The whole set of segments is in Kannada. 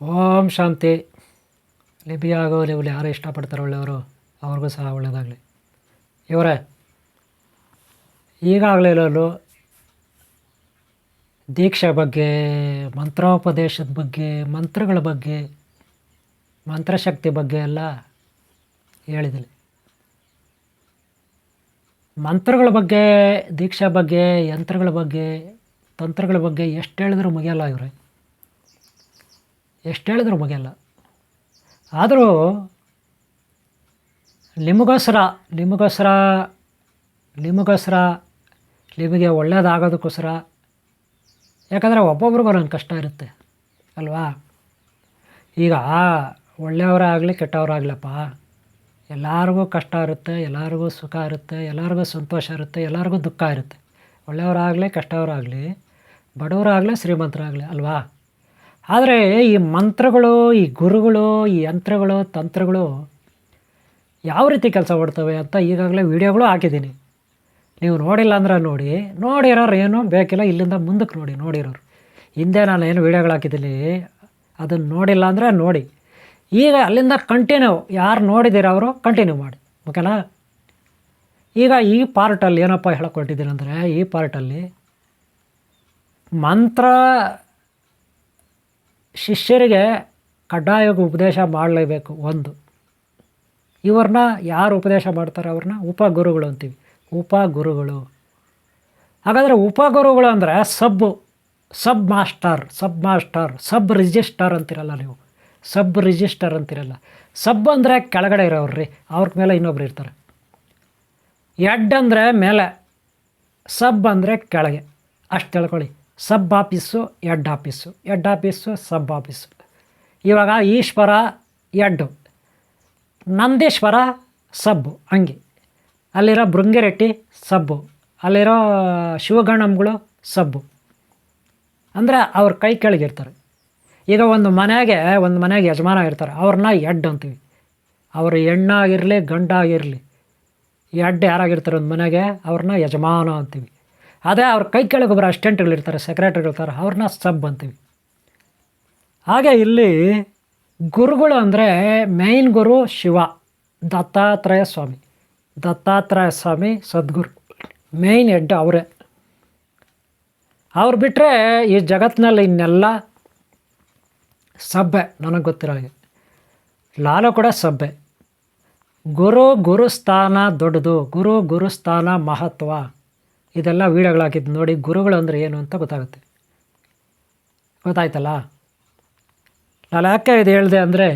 ಓಂ ಶಾಂತಿ. ಆಗೋ ಲೆವೆಲ್ ಯಾರು ಇಷ್ಟಪಡ್ತಾರೆ ಒಳ್ಳೆಯವರು, ಅವ್ರಿಗೂ ಸಹ ಒಳ್ಳೆಯದಾಗಲಿ ಇವರೇ, ಈಗಾಗಲೇ ಇರೋರು ದೀಕ್ಷೆ ಬಗ್ಗೆ, ಮಂತ್ರೋಪದೇಶದ ಬಗ್ಗೆ, ಮಂತ್ರಗಳ ಬಗ್ಗೆ, ಮಂತ್ರಶಕ್ತಿ ಬಗ್ಗೆ ಎಲ್ಲ ಹೇಳಿದ್ದೀನಿ. ಮಂತ್ರಗಳ ಬಗ್ಗೆ, ದೀಕ್ಷಾ ಬಗ್ಗೆ, ಯಂತ್ರಗಳ ಬಗ್ಗೆ, ತಂತ್ರಗಳ ಬಗ್ಗೆ ಎಷ್ಟು ಹೇಳಿದ್ರೂ ಮುಗಿಯಲ್ಲ ಇವರೇ. ಎಷ್ಟು ಹೇಳಿದ್ರು ಮುಗಿಯಲ್ಲ ಆದರೂ ನಿಮಗೋಸ್ಕರ ನಿಮಗೋಸ್ಕರ ನಿಮಗೋಸ್ಕರ ನಿಮಗೆ ಒಳ್ಳೇದಾಗೋದಕ್ಕೋಸ್ಕರ, ಯಾಕಂದರೆ ಒಬ್ಬೊಬ್ರಿಗೂ ಒಂದು ಕಷ್ಟ ಇರುತ್ತೆ, ಅಲ್ವಾ? ಈಗ ಒಳ್ಳೆಯವರಾಗಲಿ ಕೆಟ್ಟವರಾಗಲಪ್ಪ ಎಲ್ಲರಿಗೂ ಕಷ್ಟ ಇರುತ್ತೆ, ಎಲ್ಲರಿಗೂ ಸುಖ ಇರುತ್ತೆ, ಎಲ್ಲರಿಗೂ ಸಂತೋಷ ಇರುತ್ತೆ, ಎಲ್ಲರಿಗೂ ದುಃಖ ಇರುತ್ತೆ. ಒಳ್ಳೆಯವರಾಗಲಿ ಕಷ್ಟವರಾಗಲಿ ಬಡವರಾಗಲಿ, ಶ್ರೀಮಂತರಾಗಲಿ, ಅಲ್ವಾ? ಆದರೆ ಈ ಮಂತ್ರಗಳು, ಈ ಗುರುಗಳು, ಈ ಯಂತ್ರಗಳು, ತಂತ್ರಗಳು ಯಾವ ರೀತಿ ಕೆಲಸ ಮಾಡ್ತವೆ ಅಂತ ಈಗಾಗಲೇ ವೀಡಿಯೋಗಳು ಹಾಕಿದ್ದೀನಿ. ನೀವು ನೋಡಿಲ್ಲ ಅಂದ್ರೆ ನೋಡಿ. ನೋಡಿರೋರು ಏನೂ ಬೇಕಿಲ್ಲ, ಇಲ್ಲಿಂದ ಮುಂದಕ್ಕೆ ನೋಡಿ, ನೋಡಿರೋರು. ಹಿಂದೆ ನಾನು ಏನು ವೀಡಿಯೋಗಳು ಹಾಕಿದ್ದೀನಿ, ಅದನ್ನು ನೋಡಿಲ್ಲ ಅಂದರೆ ನೋಡಿ. ಈಗ ಅಲ್ಲಿಂದ ಕಂಟಿನ್ಯೂ ಯಾರು ನೋಡಿದ್ದೀರ ಅವರು ಕಂಟಿನ್ಯೂ ಮಾಡಿ. ಓಕೆನಾ? ಈಗ ಈ ಪಾರ್ಟಲ್ಲಿ ಏನಪ್ಪ ಹೇಳ್ಕೊಟ್ಟಿದ್ದೀನಿ ಅಂದರೆ, ಈ ಪಾರ್ಟಲ್ಲಿ ಮಂತ್ರ ಶಿಷ್ಯರಿಗೆ ಕಡ್ಡಾಯವಾಗಿ ಉಪದೇಶ ಮಾಡಲೇಬೇಕು. ಒಂದು, ಇವ್ರನ್ನ ಯಾರು ಉಪದೇಶ ಮಾಡ್ತಾರೆ ಅವ್ರನ್ನ? ಉಪಗುರುಗಳು ಅಂತೀವಿ. ಉಪಗುರುಗಳು. ಹಾಗಾದರೆ ಉಪಗುರುಗಳು ಅಂದರೆ sub sub master sub master, sub register ಅಂತಿರಲ್ಲ ನೀವು. Sub register ಅಂತಿರಲ್ಲ. ಸಬ್ ಅಂದರೆ ಕೆಳಗಡೆ ಇರೋರು ರೀ ಅವ್ರ ಮೇಲೆ ಇನ್ನೊಬ್ರು ಇರ್ತಾರೆ. ಎಡ್ ಅಂದರೆ ಮೇಲೆ, ಸಬ್ ಅಂದರೆ ಕೆಳಗೆ. ಅಷ್ಟು ತಿಳ್ಕೊಳ್ಳಿ. Sub office head office head office sub office ಇವಾಗ ಈಶ್ವರ, ಎಡ್ಡು. ನಂದೇಶ್ವರ, ಸಬ್ಬು. ಹಂಗೆ. ಅಲ್ಲಿರೋ ಭೃಂಗಿರೆಟ್ಟಿ ಸಬ್ಬು. ಅಲ್ಲಿರೋ ಶಿವಗಣಂಗಳು, ಸಬ್ಬು. ಅಂದರೆ ಅವ್ರ ಕೈ ಕೆಳಗಿರ್ತಾರೆ ಈಗ ಒಂದು ಮನೆಗೆ ಒಂದು ಮನೆಗೆ ಯಜಮಾನ ಇರ್ತಾರೆ. ಅವ್ರನ್ನ ಎಡ್ ಅಂತೀವಿ. ಅವ್ರ ಹೆಣ್ಣಾಗಿರಲಿ, ಗಂಡಾಗಿರಲಿ. ಎಡ್ ಯಾರಾಗಿರ್ತಾರೆ ಒಂದು ಮನೆಗೆ, ಅವ್ರನ್ನ ಯಜಮಾನ ಅಂತೀವಿ. ಅದೇ ಅವ್ರ ಕೈ ಕೆಳಗೆ ಒಬ್ಬರು ಅಸಿಸ್ಟೆಂಟ್ಗಳಿರ್ತಾರೆ ಸೆಕ್ರೆಟರಿಗಳಿರ್ತಾರೆ ಅವ್ರನ್ನ ಸಬ್ ಅಂತೀವಿ. ಹಾಗೆ ಇಲ್ಲಿ ಗುರುಗಳು ಅಂದರೆ ಮೇಯ್ನ್ ಗುರು ಶಿವ, ದತ್ತಾತ್ರೇಯ ಸ್ವಾಮಿ. ದತ್ತಾತ್ರೇಯ ಸ್ವಾಮಿ ಸದ್ಗುರು. ಮೇಯ್ನ್ ಹೆಡ್ ಅವರೇ. ಅವ್ರು ಬಿಟ್ಟರೆ ಈ ಜಗತ್ತಿನಲ್ಲಿ ಇನ್ನೆಲ್ಲ ಸಬ್ಬೆ, ನನಗೆ ಗೊತ್ತಿರೋ ಹಾಗೆ. ಲಾಲು ಕೂಡ ಸಬ್ಬೆ. ಗುರು ಗುರುಸ್ಥಾನ ದೊಡ್ಡದು. ಗುರು ಗುರುಸ್ಥಾನ ಮಹತ್ವ. ಇದೆಲ್ಲ ವೀಡಿಯೋಗಳಾಕಿದ್ದು ನೋಡಿ ಗುರುಗಳು ಅಂದರೆ ಏನು ಅಂತ ಗೊತ್ತಾಗುತ್ತೆ. ಗೊತ್ತಾಯ್ತಲ್ಲ? ನಾನು ಯಾಕೆ ಇದು ಹೇಳಿದೆ ಅಂದರೆ,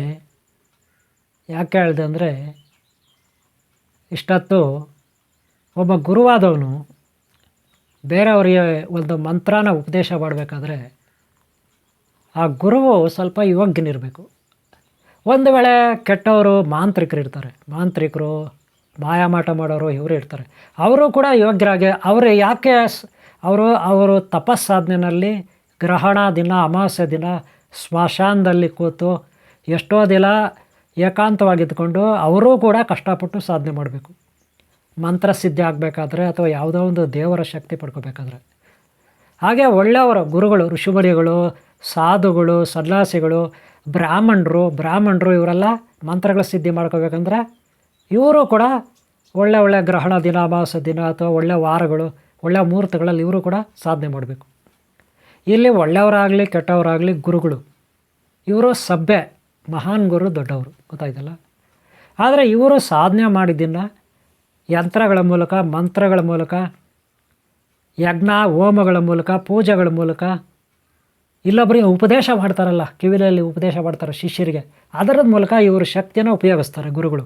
ಯಾಕೆ ಹೇಳಿದೆ ಅಂದರೆ, ಇಷ್ಟೊತ್ತು ಒಬ್ಬ ಗುರುವಾದವನು ಬೇರೆಯವರಿಗೆ ಒಂದು ಮಂತ್ರನ ಉಪದೇಶ ಮಾಡಬೇಕಾದ್ರೆ ಆ ಗುರುವು ಸ್ವಲ್ಪ ಯೋಗ್ಯನಿರಬೇಕು. ಒಂದು ವೇಳೆ ಕೆಟ್ಟವರು ಮಾಂತ್ರಿಕರು ಇರ್ತಾರೆ ಮಾಂತ್ರಿಕರು ಮಾಯಾಮಾಟ ಮಾಡೋರು ಇವರು ಇರ್ತಾರೆ. ಅವರು ಕೂಡ ಯೋಗ್ಯರಾಗಿ, ಅವರು ಯಾಕೆ ಅವರು ಅವರು ತಪಸ್ಸಾಧನೆಯಲ್ಲಿ ಗ್ರಹಣ ದಿನ, ಅಮಾವಾಸ್ಯೆ ದಿನ ಸ್ಮಶಾನದಲ್ಲಿ ಕೂತು ಎಷ್ಟೋ ದಿನ ಏಕಾಂತವಾಗಿದ್ದುಕೊಂಡು ಅವರೂ ಕೂಡ ಕಷ್ಟಪಟ್ಟು ಸಾಧನೆ ಮಾಡಬೇಕು. ಮಂತ್ರಸಿದ್ಧಿ ಆಗಬೇಕಾದ್ರೆ ಅಥವಾ ಯಾವುದೋ ಒಂದು ದೇವರ ಶಕ್ತಿ ಪಡ್ಕೋಬೇಕಾದ್ರೆ. ಹಾಗೆ ಒಳ್ಳೆಯವರು, ಗುರುಗಳು, ಋಷಿಮುನಿಗಳು, ಸಾಧುಗಳು, ಸನ್ಯಾಸಿಗಳು, ಬ್ರಾಹ್ಮಣರು ಬ್ರಾಹ್ಮಣರು ಇವರೆಲ್ಲ ಮಂತ್ರಗಳ ಸಿದ್ಧಿ ಮಾಡ್ಕೋಬೇಕಂದ್ರೆ ಇವರು ಕೂಡ ಒಳ್ಳೆ ಒಳ್ಳೆ ಗ್ರಹಣ ದಿನ ಅಮಾವಾಸ್ಯ ದಿನ ಅಥವಾ ಒಳ್ಳೆ ವಾರಗಳು, ಒಳ್ಳೆ ಮುಹೂರ್ತಗಳಲ್ಲಿ ಇವರು ಕೂಡ ಸಾಧನೆ ಮಾಡಬೇಕು. ಇಲ್ಲಿ ಒಳ್ಳೆಯವರಾಗಲಿ, ಕೆಟ್ಟವರಾಗಲಿ ಗುರುಗಳು. ಇವರು ಸಭ್ಯ, ಮಹಾನ್ ಗುರು, ದೊಡ್ಡವರು. ಗೊತ್ತಾಯ್ತಲ್ಲ? ಆದರೆ ಇವರು ಸಾಧನೆ ಮಾಡಿದ್ದನ್ನು ಯಂತ್ರಗಳ ಮೂಲಕ, ಮಂತ್ರಗಳ ಮೂಲಕ, ಯಜ್ಞ, ಹೋಮಗಳ ಮೂಲಕ, ಪೂಜೆಗಳ ಮೂಲಕ ಇಲ್ಲೊಬ್ಬರಿಗೆ ಉಪದೇಶ ಮಾಡ್ತಾರಲ್ಲ, ಕಿವಿಲಲ್ಲಿ ಉಪದೇಶ ಮಾಡ್ತಾರೆ ಶಿಷ್ಯರಿಗೆ. ಅದರ ಮೂಲಕ ಇವರು ಶಕ್ತಿಯನ್ನು ಉಪಯೋಗಿಸ್ತಾರೆ ಗುರುಗಳು.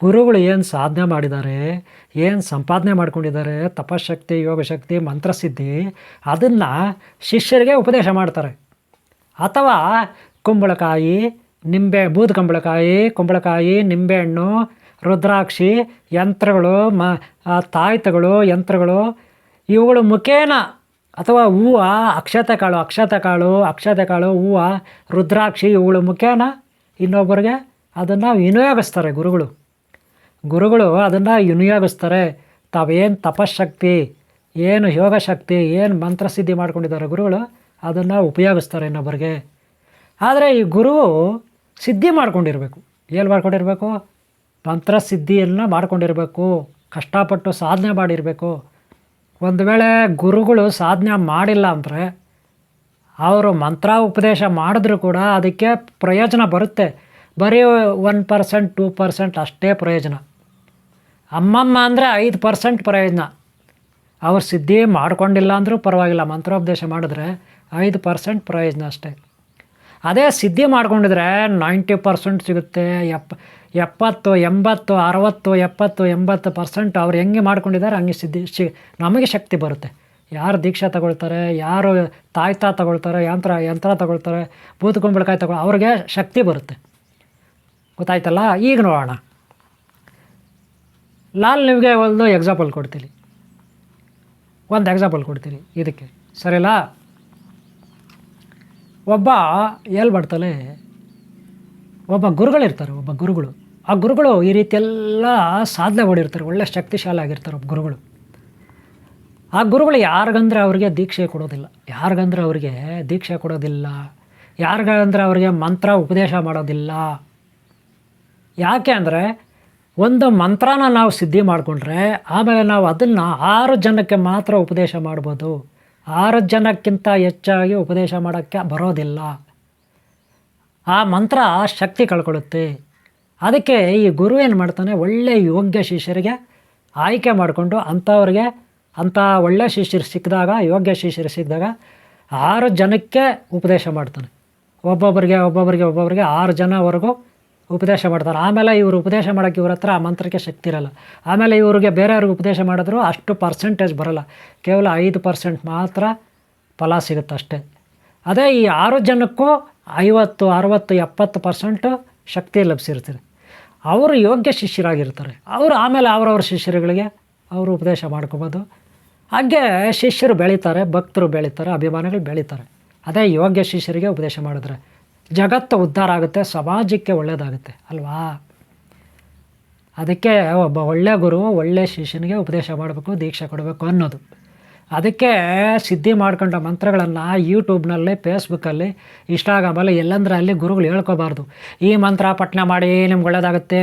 ಗುರುಗಳು ಏನು ಸಾಧನೆ ಮಾಡಿದ್ದಾರೆ, ಏನು ಸಂಪಾದನೆ ಮಾಡ್ಕೊಂಡಿದ್ದಾರೆ, ತಪಶಕ್ತಿ, ಯೋಗಶಕ್ತಿ, ಮಂತ್ರಸಿದ್ಧಿ, ಅದನ್ನು ಶಿಷ್ಯರಿಗೆ ಉಪದೇಶ ಮಾಡ್ತಾರೆ. ಅಥವಾ ಕುಂಬಳಕಾಯಿ, ನಿಂಬೆ, ಬೂದು ಕುಂಬಳಕಾಯಿ ಕುಂಬಳಕಾಯಿ, ನಿಂಬೆಹಣ್ಣು, ರುದ್ರಾಕ್ಷಿ, ಯಂತ್ರಗಳು, ಮ ತಾಯ್ತಗಳು, ಯಂತ್ರಗಳು, ಇವುಗಳು ಮುಖೇನ ಅಥವಾ ಹೂವು, ಅಕ್ಷತೆ ಕಾಳು ಅಕ್ಷತೆ ಕಾಳು ಅಕ್ಷತೆ ಕಾಳು, ಹೂವು, ರುದ್ರಾಕ್ಷಿ, ಇವುಗಳು ಮುಖ್ಯನ? ಇನ್ನೊಬ್ಬರಿಗೆ ಅದನ್ನು ವಿನಿಯೋಗಿಸ್ತಾರೆ ಗುರುಗಳು. ಗುರುಗಳು ಅದನ್ನು ವಿನಿಯೋಗಿಸ್ತಾರೆ. ತಾವೇನು ತಪಶಕ್ತಿ, ಏನು ಯೋಗಶಕ್ತಿ, ಏನು ಮಂತ್ರಸಿದ್ಧಿ ಮಾಡ್ಕೊಂಡಿದ್ದಾರೆ ಗುರುಗಳು, ಅದನ್ನು ಉಪಯೋಗಿಸ್ತಾರೆ ಇನ್ನೊಬ್ಬರಿಗೆ. ಆದರೆ ಈ ಗುರು ಸಿದ್ಧಿ ಮಾಡ್ಕೊಂಡಿರಬೇಕು. ಏನು ಮಾಡ್ಕೊಂಡಿರಬೇಕು? ಮಂತ್ರ ಸಿದ್ಧಿಯನ್ನು ಮಾಡ್ಕೊಂಡಿರಬೇಕು. ಕಷ್ಟಪಟ್ಟು ಸಾಧನೆ ಮಾಡಿರಬೇಕು. ಒಂದು ವೇಳೆ ಗುರುಗಳು ಸಾಧನೆ ಮಾಡಿಲ್ಲ ಅಂದರೆ ಅವರು ಮಂತ್ರ ಉಪದೇಶ ಮಾಡಿದ್ರೂ ಕೂಡ ಅದಕ್ಕೆ ಪ್ರಯೋಜನ ಬರುತ್ತೆ. ಬರೀ ಒನ್ ಪರ್ಸೆಂಟ್, ಟೂ ಪರ್ಸೆಂಟ್ ಅಷ್ಟೇ ಪ್ರಯೋಜನ. ಅಮ್ಮಮ್ಮ ಅಂದರೆ ಐದು ಪರ್ಸೆಂಟ್ ಪ್ರಯೋಜನ. ಅವ್ರು ಸಿದ್ಧಿ ಮಾಡ್ಕೊಂಡಿಲ್ಲ ಅಂದರೂ ಪರವಾಗಿಲ್ಲ. ಮಂತ್ರೋಪದೇಶ ಮಾಡಿದ್ರೆ ಐದು ಪರ್ಸೆಂಟ್ ಪ್ರಯೋಜನ ಅಷ್ಟೇ. ಅದೇ ಸಿದ್ಧಿ ಮಾಡ್ಕೊಂಡಿದ್ರೆ ನೈಂಟಿ ಪರ್ಸೆಂಟ್ ಸಿಗುತ್ತೆ, ಎಪ್ಪ, ಎಪ್ಪತ್ತು, ಎಂಬತ್ತು, ಅರವತ್ತು, ಎಪ್ಪತ್ತು, ಎಂಬತ್ತು ಪರ್ಸೆಂಟ್ ಅವ್ರು ಹೆಂಗೆ ಮಾಡ್ಕೊಂಡಿದ್ದಾರೆ ಹಂಗೆ ಸಿದ್ಧಿ ಶಿ, ನಮಗೆ ಶಕ್ತಿ ಬರುತ್ತೆ. ಯಾರು ದೀಕ್ಷಾ ತಗೊಳ್ತಾರೆ, ಯಾರು ತಾಯ್ತಾ ತಗೊಳ್ತಾರೆ, ಯಂತ್ರ ಯಂತ್ರ ತಗೊಳ್ತಾರೆ ಬೂತ್ಕೊಂಬಳಕಾಯಿ ಕುಂಬಳಕಾಯಿ ತಗೊಳ್ಳಿ ಅವ್ರಿಗೆ ಶಕ್ತಿ ಬರುತ್ತೆ. ಗೊತ್ತಾಯ್ತಲ್ಲ? ಈಗ ನೋಡೋಣ. ಲಾಲ್ ನಿಮಗೆ ಒಂದು ಎಕ್ಸಾಂಪಲ್ ಕೊಡ್ತೀನಿ. ಒಂದು ಎಕ್ಸಾಂಪಲ್ ಕೊಡ್ತೀನಿ ಇದಕ್ಕೆ. ಸರಿಲ್ಲ ಒಬ್ಬ ಬರ್ತಾನೆ ಒಬ್ಬ ಗುರುಗಳಿರ್ತಾರೆ, ಒಬ್ಬ ಗುರುಗಳು. ಆ ಗುರುಗಳು ಈ ರೀತಿಯೆಲ್ಲ ಸಾಧನೆ ಮಾಡಿರ್ತಾರೆ ಒಳ್ಳೆ ಶಕ್ತಿಶಾಲಿ ಆಗಿರ್ತಾರೆ ಒಬ್ಬ ಗುರುಗಳು. ಆ ಗುರುಗಳು ಯಾರಿಗಂದ್ರೆ ಅವರಿಗೆ ದೀಕ್ಷೆ ಕೊಡೋದಿಲ್ಲ. ಯಾರಿಗಂದ್ರೆ ಅವರಿಗೆ ದೀಕ್ಷೆ ಕೊಡೋದಿಲ್ಲ. ಯಾರಿಗಂದ್ರೆ ಅವರಿಗೆ ಮಂತ್ರ ಉಪದೇಶ ಮಾಡೋದಿಲ್ಲ. ಯಾಕೆ ಅಂದರೆ ಒಂದು ಮಂತ್ರನ ನಾವು ಸಿದ್ಧಿ ಮಾಡಿಕೊಂಡ್ರೆ ಆಮೇಲೆ ನಾವು ಅದನ್ನು ಆರು ಜನಕ್ಕೆ ಮಾತ್ರ ಉಪದೇಶ ಮಾಡ್ಬೋದು. ಆರು ಜನಕ್ಕಿಂತ ಹೆಚ್ಚಾಗಿ ಉಪದೇಶ ಮಾಡೋಕ್ಕೆ ಬರೋದಿಲ್ಲ. ಆ ಮಂತ್ರ ಶಕ್ತಿ ಕಳ್ಕೊಳ್ಳುತ್ತೆ. ಅದಕ್ಕೆ ಈ ಗುರು ಏನು ಮಾಡ್ತಾನೆ ಒಳ್ಳೆಯ ಯೋಗ್ಯ ಶಿಷ್ಯರಿಗೆ ಆಯ್ಕೆ ಮಾಡಿಕೊಂಡು ಅಂಥವ್ರಿಗೆ ಅಂಥ ಒಳ್ಳೆಯ ಶಿಷ್ಯರು ಸಿಕ್ಕಿದಾಗ, ಯೋಗ್ಯ ಶಿಷ್ಯರು ಸಿಕ್ಕಿದಾಗ ಆರು ಜನಕ್ಕೆ ಉಪದೇಶ ಮಾಡ್ತಾನೆ. ಒಬ್ಬೊಬ್ಬರಿಗೆ ಒಬ್ಬೊಬ್ಬರಿಗೆ ಒಬ್ಬೊಬ್ಬರಿಗೆ ಆರು ಜನವರೆಗೂ ಉಪದೇಶ ಮಾಡ್ತಾರೆ. ಆಮೇಲೆ ಇವರು ಉಪದೇಶ ಮಾಡೋಕ್ಕೆ ಇವ್ರ ಹತ್ರ ಆ ಮಂತ್ರಕ್ಕೆ ಶಕ್ತಿ ಇರಲ್ಲ. ಆಮೇಲೆ ಇವರಿಗೆ ಬೇರೆಯವ್ರಿಗೆ ಉಪದೇಶ ಮಾಡಿದ್ರು ಅಷ್ಟು ಪರ್ಸೆಂಟೇಜ್ ಬರಲ್ಲ. ಕೇವಲ ಐದು ಪರ್ಸೆಂಟ್ ಮಾತ್ರ ಫಲ ಸಿಗುತ್ತೆ ಅಷ್ಟೇ. ಅದೇ ಈ ಆರು ಜನಕ್ಕೂ ಐವತ್ತು, ಅರವತ್ತು, ಎಪ್ಪತ್ತು ಪರ್ಸೆಂಟು ಶಕ್ತಿ ಲಭಿಸಿರ್ತಾರೆ. ಅವರು ಯೋಗ್ಯ ಶಿಷ್ಯರಾಗಿರ್ತಾರೆ. ಅವರು ಆಮೇಲೆ ಅವರವ್ರ ಶಿಷ್ಯರುಗಳಿಗೆ ಅವರು ಉಪದೇಶ ಮಾಡ್ಕೊಬೋದು. ಹಾಗೆ ಶಿಷ್ಯರು ಬೆಳೀತಾರೆ, ಭಕ್ತರು ಬೆಳೀತಾರೆ, ಅಭಿಮಾನಿಗಳು ಬೆಳೀತಾರೆ. ಅದೇ ಯೋಗ್ಯ ಶಿಷ್ಯರಿಗೆ ಉಪದೇಶ ಮಾಡಿದ್ರೆ. ಜಗತ್ತು ಉದ್ಧಾರ ಆಗುತ್ತೆ, ಸಮಾಜಕ್ಕೆ ಒಳ್ಳೆಯದಾಗುತ್ತೆ ಅಲ್ವಾ? ಅದಕ್ಕೆ ಒಬ್ಬ ಒಳ್ಳೆಯ ಗುರು ಒಳ್ಳೆಯ ಶಿಷ್ಯನಿಗೆ ಉಪದೇಶ ಮಾಡಬೇಕು, ದೀಕ್ಷೆ ಕೊಡಬೇಕು ಅನ್ನೋದು. ಅದಕ್ಕೆ ಸಿದ್ಧಿ ಮಾಡ್ಕೊಂಡ ಮಂತ್ರಗಳನ್ನು ಯೂಟ್ಯೂಬ್ನಲ್ಲಿ ಫೇಸ್ಬುಕ್ಕಲ್ಲಿ ಇನ್ಸ್ಟಾಗ್ರಾಮಲ್ಲಿ ಎಲ್ಲಂದ್ರೆ ಅಲ್ಲಿ ಗುರುಗಳು ಹೇಳ್ಕೋಬಾರ್ದು. ಈ ಮಂತ್ರ ಪಠಣ ಮಾಡಿ ನಿಮ್ಗೆ ಒಳ್ಳೆಯದಾಗುತ್ತೆ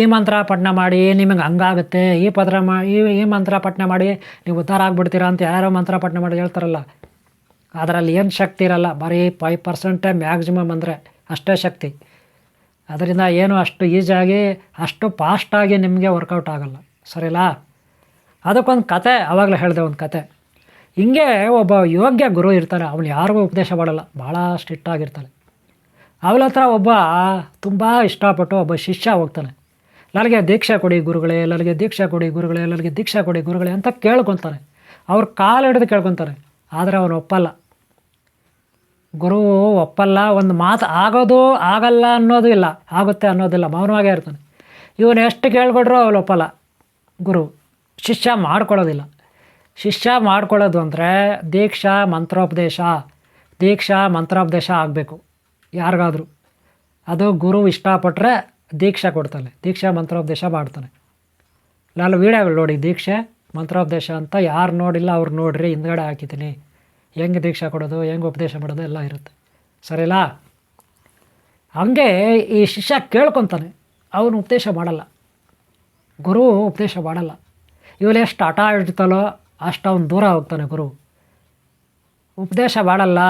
ಈ ಮಂತ್ರ ಪಠಣ ಮಾಡಿ ನಿಮಗೆ ಹಂಗಾಗುತ್ತೆ, ಈ ಪತ್ರ ಮಾ ಈ ಈ ಮಂತ್ರ ಪಠಣ ಮಾಡಿ ನೀವು ಉದ್ಧಾರ ಆಗ್ಬಿಡ್ತೀರಾ ಅಂತ ಯಾರೋ ಮಂತ್ರ ಪಠಣ ಮಾಡಿ ಹೇಳ್ತಾರಲ್ಲ. ಅದರಲ್ಲಿ ಏನು ಶಕ್ತಿ ಇರಲ್ಲ, ಬರೀ ಫೈವ್ ಪರ್ಸೆಂಟೇ ಮ್ಯಾಕ್ಸಿಮಮ್ ಅಂದರೆ ಅಷ್ಟೇ ಶಕ್ತಿ. ಅದರಿಂದ ಏನು ಅಷ್ಟು ಈಸಿಯಾಗಿ ಅಷ್ಟು ಫಾಸ್ಟಾಗಿ ನಿಮಗೆ ವರ್ಕೌಟ್ ಆಗಲ್ಲ. ಸರಿಲಾ? ಅದಕ್ಕೊಂದು ಕತೆ ಆವಾಗಲೇ ಹೇಳಿದೆ ಒಂದು ಕತೆ. ಹಿಂಗೆ ಒಬ್ಬ ಯೋಗ್ಯ ಗುರು ಇರ್ತಾರೆ ಅವನು ಯಾರಿಗೂ ಉಪದೇಶ ಮಾಡಲ್ಲ ಭಾಳ ಸ್ಟ್ರಿಕ್ಟ್ ಆಗಿರ್ತಾನೆ ಅವಳ ಹತ್ರ ಒಬ್ಬ ತುಂಬ ಇಷ್ಟಪಟ್ಟು ಒಬ್ಬ ಶಿಷ್ಯ ಹೋಗ್ತಾನೆ. ನನಗೆ ದೀಕ್ಷೆ ಕೊಡಿ ಗುರುಗಳೇ ನನಗೆ ದೀಕ್ಷೆ ಕೊಡಿ ಗುರುಗಳೇ ನನಗೆ ದೀಕ್ಷೆ ಕೊಡಿ ಗುರುಗಳೇ ಅಂತ ಕೇಳ್ಕೊತಾನೆ. ಅವ್ರು ಕಾಲು ಹಿಡಿದು ಕೇಳ್ಕೊತಾರೆ. ಆದರೆ ಅವನು ಒಪ್ಪಲ್ಲ. ಗುರು ಒಪ್ಪಲ್ಲ, ಒಂದು ಮಾತು ಆಗೋದು ಆಗಲ್ಲ ಅನ್ನೋದು ಇಲ್ಲ, ಆಗುತ್ತೆ ಅನ್ನೋದಿಲ್ಲ, ಮೌನವಾಗೇ ಇರ್ತಾನೆ. ಇವನು ಎಷ್ಟು ಕೇಳ್ಕೊಟ್ರು ಅವಳು ಒಪ್ಪಲ್ಲ. ಗುರು, ಶಿಷ್ಯ ಮಾಡ್ಕೊಳ್ಳೋದಿಲ್ಲ. ಶಿಷ್ಯ ಮಾಡ್ಕೊಳ್ಳೋದು ಅಂದರೆ ದೀಕ್ಷಾ ಮಂತ್ರೋಪದೇಶ ದೀಕ್ಷಾ ಮಂತ್ರೋಪದೇಶ ಆಗಬೇಕು, ಯಾರಿಗಾದರೂ. ಅದು ಗುರು ಇಷ್ಟಪಟ್ಟರೆ ದೀಕ್ಷೆ ಕೊಡ್ತಾನೆ, ದೀಕ್ಷಾ ಮಂತ್ರೋಪದೇಶ ಮಾಡ್ತಾನೆ. ನಾನು ವೀಡಿಯೋಗಳು ನೋಡಿ, ದೀಕ್ಷೆ, ಮಂತ್ರೋಪದೇಶ ಅಂತ ಯಾರು ನೋಡಿಲ್ಲ, ಅವ್ರು ನೋಡ್ರಿ, ಹಿಂದ್ಗಡೆ ಹಾಕಿದ್ದೀನಿ. ಹೆಂಗೆ ದೀಕ್ಷಾ ಕೊಡೋದು, ಹೆಂಗೆ ಉಪದೇಶ ಮಾಡೋದು ಎಲ್ಲ ಇರುತ್ತೆ. ಸರಿಲಾ ಹಂಗೆ ಈ ಶಿಷ್ಯ ಕೇಳ್ಕೊತಾನೆ, ಅವನು ಉಪದೇಶ ಮಾಡಲ್ಲ. ಗುರು ಉಪದೇಶ ಮಾಡಲ್ಲ. ಇವನು ಎಷ್ಟು ಹಠ ಇಡ್ತಾಳೋ ಅಷ್ಟು ಅವನು ದೂರ ಹೋಗ್ತಾನೆ ಗುರು. ಉಪದೇಶ ಮಾಡಲ್ಲ.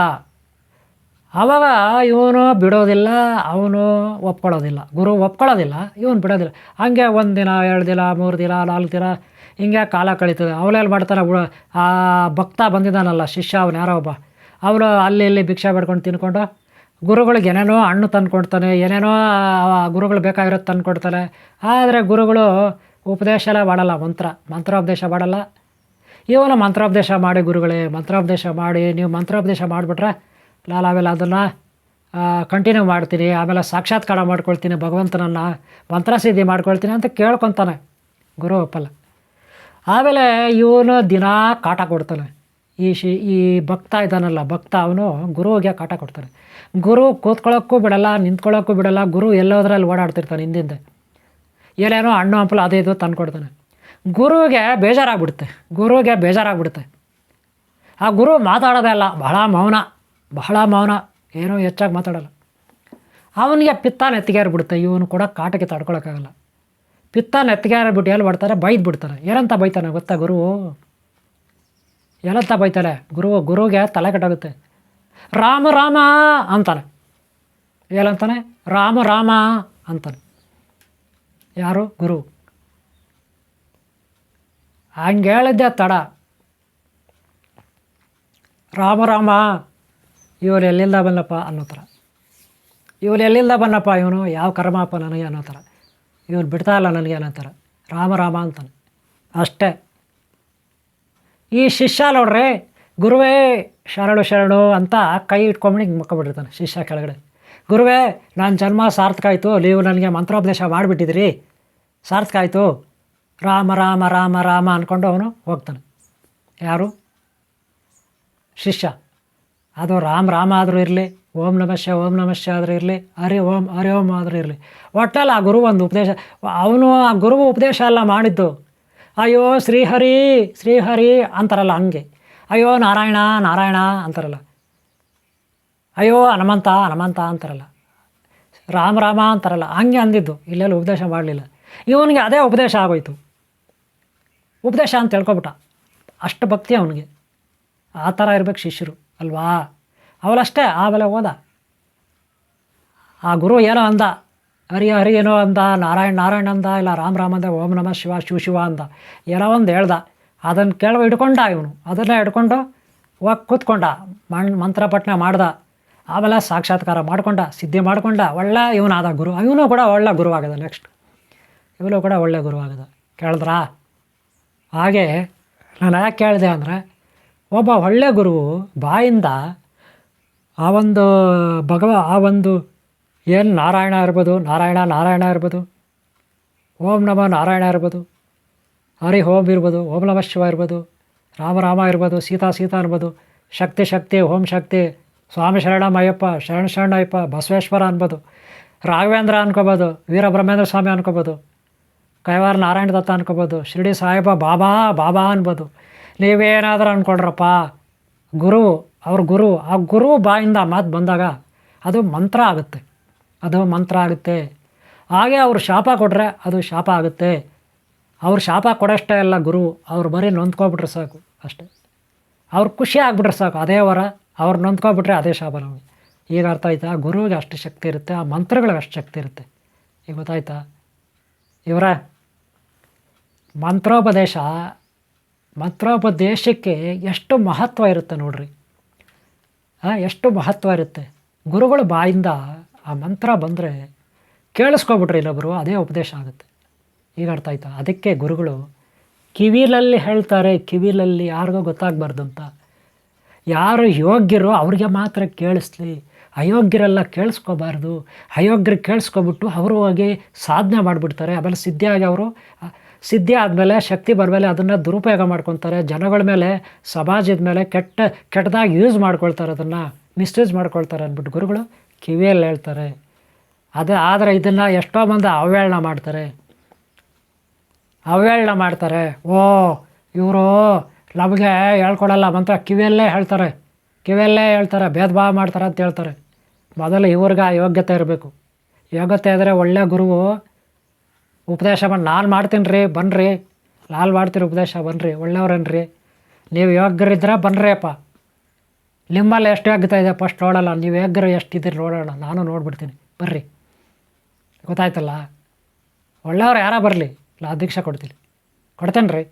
ಆವಾಗ ಇವನು ಬಿಡೋದಿಲ್ಲ, ಅವನು ಒಪ್ಕೊಳ್ಳೋದಿಲ್ಲ. ಗುರು ಒಪ್ಕೊಳ್ಳೋದಿಲ್ಲ, ಇವನು ಬಿಡೋದಿಲ್ಲ. ಹಂಗೆ ಒಂದು ದಿನ ಎರಡು ದಿನ, ಮೂರು ದಿನ, ನಾಲ್ಕು ದಿನ ಹಿಂಗೆ ಕಾಲ ಕಳೀತದೆ. ಅವಳೇಲಿ ಮಾಡ್ತಾನೆ ಆ ಭಕ್ತ ಬಂದಿದ್ದಾನಲ್ಲ ಶಿಷ್ಯ ಅವನು ಯಾರೋ ಒಬ್ಬ. ಅವನು ಅಲ್ಲಿ ಇಲ್ಲಿ ಭಿಕ್ಷೆ ಬೇಡ್ಕೊಂಡು ತಿನ್ಕೊಂಡು ಗುರುಗಳಿಗೆ ಏನೇನೋ ಹಣ್ಣು ತಂದು ಕೊಡ್ತಾನೆ ಏನೇನೋ ಗುರುಗಳು ಬೇಕಾಗಿರೋದು ತಂದು ಕೊಡ್ತಾನೆ ಆದರೆ ಗುರುಗಳು ಉಪದೇಶ ಎಲ್ಲ ಮಾಡಲ್ಲ, ಮಂತ್ರ. ಮಂತ್ರೋಪದೇಶ ಮಾಡಲ್ಲ. ಇವನು ಮಂತ್ರೋಪದೇಶ ಮಾಡಿ ಗುರುಗಳೇ, ಮಂತ್ರೋಪದೇಶ ಮಾಡಿ, ನೀವು ಮಂತ್ರೋಪದೇಶ ಮಾಡಿಬಿಟ್ರೆ ನಾನು ಆಮೇಲೆ ಅದನ್ನು ಕಂಟಿನ್ಯೂ ಮಾಡ್ತೀನಿ, ಆಮೇಲೆ ಸಾಕ್ಷಾತ್ಕಾರ ಮಾಡ್ಕೊಳ್ತೀನಿ, ಭಗವಂತನನ್ನು ಮಂತ್ರಸಿದ್ಧಿ ಮಾಡ್ಕೊಳ್ತೀನಿ ಅಂತ ಕೇಳ್ಕೊತಾನೆ. ಗುರು ಒಪ್ಪಲ್ಲ. ಆಮೇಲೆ ಇವನು ದಿನಾ ಕಾಟ ಕೊಡ್ತಾನೆ. ಈ ಶಿ, ಈ ಭಕ್ತ ಇದ್ದಾನಲ್ಲ ಭಕ್ತ ಅವನು ಗುರುವಿಗೆ ಕಾಟ ಕೊಡ್ತಾನೆ. ಗುರು ಕೂತ್ಕೊಳ್ಳೋಕ್ಕೂ ಬಿಡಲ್ಲ, ನಿಂತ್ಕೊಳ್ಳೋಕ್ಕೂ ಬಿಡಲ್ಲ, ಗುರು ಎಲ್ಲೋದ್ರಲ್ಲಿ ಓಡಾಡ್ತಿರ್ತಾನೆ ಹಿಂದಿಂದ. ಏನೇನೋ ಹಣ್ಣು ಹಂಪಲು ಅದೇ ಇದು ತಂದು ಕೊಡ್ತಾನೆ. ಗುರುವಿಗೆ ಬೇಜಾರಾಗ್ಬಿಡುತ್ತೆ ಗುರುವಿಗೆ ಬೇಜಾರಾಗ್ಬಿಡುತ್ತೆ. ಆ ಗುರು ಮಾತಾಡೋದೇ ಅಲ್ಲ, ಬಹಳ ಮೌನ ಬಹಳ ಮೌನ, ಏನೋ ಹೆಚ್ಚಾಗಿ ಮಾತಾಡಲ್ಲ. ಅವನಿಗೆ ಪಿತ್ತ ನೆತ್ತಿಗೇರಿ ಬಿಡುತ್ತೆ ಇವನು ಕೂಡ ಕಾಟಕ್ಕೆ ತಡ್ಕೊಳಕ್ಕಾಗಲ್ಲ. ಪಿತ್ತ ನೆತ್ತಿಗೆ ಬಿಟ್ಟು ಎಲ್ಲಿ ಬಿಡ್ತಾರೆ? ಬೈದು ಬಿಡ್ತಾರೆ. ಏನಂತ ಬೈತಾನೆ ಗೊತ್ತಾ ಗುರು? ಎಲ್ಲಂತ ಬೈತಾಳೆ? ಗುರು, ಗುರುಗೆ ತಲೆ ಕೆಟ್ಟೋಗುತ್ತೆ. ರಾಮ ರಾಮ ಅಂತಾನೆ. ಏನಂತಾನೆ? ರಾಮ ರಾಮ ಅಂತಾನೆ. ಯಾರು? ಗುರು. ಹಂಗೆ ಹೇಳಿದ್ದೆ ತಡ. ರಾಮ ರಾಮ ಇವನು ಎಲ್ಲಿಂದ ಬಂದಪ್ಪ ಅನ್ನೋ ಥರ. ಇವನು ಎಲ್ಲಿಂದ ಬಂದಪ್ಪ ಇವನು? ಯಾವ ಕರ್ಮಪ್ಪ ನನಗೆ ಅನ್ನೋ ಥರ. ಇವನು ಬಿಡ್ತಾ ಇಲ್ಲ ನನಗೆ ಥರ. ರಾಮ ರಾಮ ಅಂತಾನೆ. ಅಷ್ಟೇ. ಈ ಶಿಷ್ಯ ನೋಡ್ರಿ, ಗುರುವೇ ಶರಣು ಶರಣು ಅಂತ ಕೈ ಇಟ್ಕೊಂಬಿಟ್ಟು ಹಿಂಗೆ ಮುಕ್ಕೊಬಿಟ್ಟಿರ್ತಾನೆ ಶಿಷ್ಯ ಕೆಳಗಡೆ. ಗುರುವೇ ನನ್ನ ಜನ್ಮ ಸಾರ್ಥಕ ಆಯಿತು, ನೀವು ನನಗೆ ಮಂತ್ರೋಪದೇಶ ಮಾಡಿಬಿಟ್ಟಿದ್ರಿ ಸಾರ್ಥಕ ಆಯಿತು. ರಾಮ ರಾಮ ರಾಮ ರಾಮ ಅಂದ್ಕೊಂಡು ಅವನು ಹೋಗ್ತಾನೆ. ಯಾರು? ಶಿಷ್ಯ. ಅದು ರಾಮ ರಾಮ ಆದರೂ ಇರಲಿ. ಓಂ ನಮಃ ಓಂ ನಮಃ ಆದರೂ ಇರಲಿ ಹರಿ ಓಂ ಹರಿ ಓಂ ಆದರೆ ಇರಲಿ. ಒಟ್ಟಲ್ಲಿ ಆ ಗುರು ಒಂದು ಉಪದೇಶ, ಅವನು ಆ ಗುರು ಉಪದೇಶ ಎಲ್ಲ ಮಾಡಿದ್ದು. ಅಯ್ಯೋ ಶ್ರೀಹರಿ ಶ್ರೀಹರಿ ಅಂತಾರಲ್ಲ ಹಂಗೆ. ಅಯ್ಯೋ ನಾರಾಯಣ ನಾರಾಯಣ ಅಂತಾರಲ್ಲ. ಅಯ್ಯೋ ಹನುಮಂತ ಹನುಮಂತ ಅಂತಾರಲ್ಲ. ರಾಮ ರಾಮ ಅಂತಾರಲ್ಲ. ಹಂಗೆ ಅಂದಿದ್ದು. ಇಲ್ಲೆಲ್ಲ ಉಪದೇಶ ಮಾಡಲಿಲ್ಲ. ಇವನಿಗೆ ಅದೇ ಉಪದೇಶ ಆಗೋಯ್ತು. ಉಪದೇಶ ಅಂತ ತಿಳ್ಕೊಬಿಟ್ಟ. ಅಷ್ಟು ಭಕ್ತಿ ಅವನಿಗೆ. ಆ ಥರ ಇರ್ಬೇಕು ಶಿಷ್ಯರು, ಅಲ್ವಾ? ಅವಳಷ್ಟೇ ಆಮೇಲೆ ಹೋದ. ಆ ಗುರು ಏನೋ ಅಂದ. ಹರಿ ಹರಿ ಏನೋ ಅಂದ, ನಾರಾಯಣ ನಾರಾಯಣ ಅಂದ, ಇಲ್ಲ ರಾಮ್ ರಾಮ್ ಅಂದ, ಓಂ ನಮಃ ಶಿವ ಶಿವ ಶಿವ ಅಂದ. ಏನೋ ಒಂದು ಹೇಳ್ದ. ಅದನ್ನು ಕೇಳುವ ಇಟ್ಕೊಂಡ ಇವನು. ಅದನ್ನೇ ಹಿಡ್ಕೊಂಡು ಹೋಗಿ ಕೂತ್ಕೊಂಡ, ಮಣ್ ಮಂತ್ರಪಟ್ನೆ ಮಾಡ್ದ. ಆಮೇಲೆ ಸಾಕ್ಷಾತ್ಕಾರ ಮಾಡ್ಕೊಂಡ, ಸಿದ್ಧಿ ಮಾಡ್ಕೊಂಡ, ಒಳ್ಳೆ ಇವನಾದ ಗುರು. ಇವನು ಕೂಡ ಒಳ್ಳೆ ಗುರುವಾಗದ ನೆಕ್ಸ್ಟ್ ಇವನು ಕೂಡ ಒಳ್ಳೆ ಗುರುವಾಗದ. ಕೇಳಿದ್ರಾ? ಹಾಗೆ ನಾನು ಯಾಕೆ ಕೇಳಿದೆ ಅಂದರೆ, ಒಬ್ಬ ಒಳ್ಳೆ ಗುರು ಬಾಯಿಂದ ಆ ಒಂದು ಭಗವ, ಆ ಒಂದು ಏನು ನಾರಾಯಣ ಇರ್ಬೋದು, ನಾರಾಯಣ ನಾರಾಯಣ ಇರ್ಬೋದು, ಓಂ ನಮ ನಾರಾಯಣ ಇರ್ಬೋದು, ಹರಿ ಓಂ ಇರ್ಬೋದು, ಓಂ ನಮ ಶಿವ ಇರ್ಬೋದು, ರಾಮ ರಾಮ ಇರ್ಬೋದು, ಸೀತಾ ಸೀತಾ ಅನ್ಬೋದು, ಶಕ್ತಿ ಶಕ್ತಿ, ಓಂ ಶಕ್ತಿ, ಸ್ವಾಮಿ ಶರಣ ಮಯಪ್ಪ ಶರಣ ಶರಣಯ್ಯಪ್ಪ, ಬಸವೇಶ್ವರ ಅನ್ಬೋದು, ರಾಘವೇಂದ್ರ ಅನ್ಕೋಬೋದು, ವೀರಬ್ರಹ್ಮೇಂದ್ರ ಸ್ವಾಮಿ ಅನ್ಕೋಬೋದು, ಕೈವಾರ ನಾರಾಯಣ ದತ್ತ ಅನ್ಕೋಬೋದು, ಶಿರಡಿ ಸಾಹೇಬ ಬಾಬಾ ಬಾಬಾ ಅನ್ಬೋದು, ನೀವೇನಾದರೂ ಅಂದ್ಕೊಳ್ರಪ್ಪ ಗುರು ಅವ್ರ ಗುರು, ಆ ಗುರು ಬಾಯಿಂದ ಮಾತು ಬಂದಾಗ ಅದು ಮಂತ್ರ ಆಗುತ್ತೆ. ಅದು ಮಂತ್ರ ಆಗುತ್ತೆ. ಹಾಗೆ ಅವರು ಶಾಪ ಕೊಟ್ಟರೆ ಅದು ಶಾಪ ಆಗುತ್ತೆ. ಅವ್ರು ಶಾಪ ಕೊಡೋಷ್ಟೇ ಅಲ್ಲ ಗುರು, ಅವ್ರು ಬರೀ ನೊಂದ್ಕೊಬಿಟ್ರೆ ಸಾಕು ಅಷ್ಟೇ. ಅವ್ರು ಖುಷಿ ಆಗ್ಬಿಟ್ರೆ ಸಾಕು, ಅದೇ ವರ. ಅವ್ರು ನೊಂದ್ಕೊಬಿಟ್ರೆ ಅದೇ ಶಾಪ ನಮಗೆ. ಈಗ ಅರ್ಥ ಆಯ್ತಾ? ಗುರುವಿಗೆ ಅಷ್ಟು ಶಕ್ತಿ ಇರುತ್ತೆ, ಆ ಮಂತ್ರಗಳಿಗೆ ಅಷ್ಟು ಶಕ್ತಿ ಇರುತ್ತೆ. ಈಗ ಗೊತ್ತಾಯ್ತಾ? ಇವರ ಮಂತ್ರೋಪದೇಶ, ಮಂತ್ರೋಪದೇಶಕ್ಕೆ ಎಷ್ಟು ಮಹತ್ವ ಇರುತ್ತೆ ನೋಡ್ರಿ. ಎಷ್ಟು ಮಹತ್ವ ಇರುತ್ತೆ. ಗುರುಗಳ ಬಾಯಿಂದ ಆ ಮಂತ್ರ ಬಂದರೆ ಕೇಳಿಸ್ಕೊಬಿಟ್ರೆ ಇಲ್ಲೊಬ್ಬರು ಅದೇ ಉಪದೇಶ ಆಗುತ್ತೆ. ಈಗ ಅರ್ಥ ಆಯ್ತಾ? ಅದಕ್ಕೆ ಗುರುಗಳು ಕಿವಿಲಲ್ಲಿ ಹೇಳ್ತಾರೆ, ಕಿವಿಲಲ್ಲಿ ಯಾರಿಗೋ ಗೊತ್ತಾಗಬಾರ್ದು ಅಂತ. ಯಾರು ಯೋಗ್ಯರೋ ಅವ್ರಿಗೆ ಮಾತ್ರ ಕೇಳಿಸ್ಲಿ. ಅಯೋಗ್ಯರೆಲ್ಲ ಕೇಳಿಸ್ಕೋಬಾರ್ದು. ಅಯೋಗ್ಯರು ಕೇಳಿಸ್ಕೊಬಿಟ್ಟು ಅವರು ಹೋಗಿ ಸಾಧನೆ ಮಾಡಿಬಿಡ್ತಾರೆ. ಆಮೇಲೆ ಸಿದ್ಧಿಯಾಗಿ ಅವರು ಸಿದ್ಧಿ ಆದಮೇಲೆ, ಶಕ್ತಿ ಬರಮೇಲೆ ಅದನ್ನು ದುರುಪಯೋಗ ಮಾಡ್ಕೊತಾರೆ. ಜನಗಳ ಮೇಲೆ, ಸಮಾಜದ ಮೇಲೆ ಕೆಟ್ಟ ಕೆಟ್ಟದಾಗಿ ಯೂಸ್ ಮಾಡ್ಕೊಳ್ತಾರೆ ಅದನ್ನು ಮಿಸ್ಯೂಸ್ ಮಾಡ್ಕೊಳ್ತಾರೆ ಅಂದ್ಬಿಟ್ಟು ಗುರುಗಳು ಕಿವಿಯಲ್ಲಿ ಹೇಳ್ತಾರೆ. ಅದು, ಆದರೆ ಇದನ್ನು ಎಷ್ಟೋ ಮಂದಿ ಅವಹೇಳನ ಮಾಡ್ತಾರೆ. ಅವಹೇಳನ ಮಾಡ್ತಾರೆ. ಓ, ಇವರು ನಮಗೆ ಹೇಳ್ಕೊಡಲ್ಲ ಮಂತ್ರ ಕಿವಿಯಲ್ಲೇ ಹೇಳ್ತಾರೆ. ಕಿವಿಯಲ್ಲೇ ಹೇಳ್ತಾರೆ. ಭೇದ ಭಾವ ಮಾಡ್ತಾರೆ ಅಂತ ಹೇಳ್ತಾರೆ. ಮೊದಲು ಇವ್ರಿಗೆ ಯೋಗ್ಯತೆ ಇರಬೇಕು. ಯೋಗ್ಯತೆ ಇದ್ದರೆ ಒಳ್ಳೆ ಗುರುವು ಉಪದೇಶ ಮಾಡಿ, ನಾನು ಮಾಡ್ತೀನಿ ರೀ ಬನ್ನಿರಿ ನಾನು ಮಾಡ್ತೀರಿ ಉಪದೇಶ ಬನ್ನಿರಿ ಒಳ್ಳೆಯವ್ರನ್ರಿ? ನೀವು ಯೋಗ್ಯರಿದ್ರೆ ಅಪ್ಪ ನಿಮ್ಮಲ್ಲಿ ಎಷ್ಟು ಯೋಗ್ಯತೆ ಇದೆ ಫಸ್ಟ್ ನೋಡೋಲ್ಲ. ನೀವು ಯೋಗ್ಯರು ಎಷ್ಟಿದ್ದೀರಿ ನೋಡೋಣ. ನಾನು ನೋಡ್ಬಿಡ್ತೀನಿ. ಬರ್ರಿ. ಗೊತ್ತಾಯ್ತಲ್ಲ? ಒಳ್ಳೆಯವ್ರು ಯಾರ ಬರಲಿ. ಇಲ್ಲ ದೀಕ್ಷೆ ಕೊಡ್ತೀನಿ. ಕೊಡ್ತೇನೆ ರೀ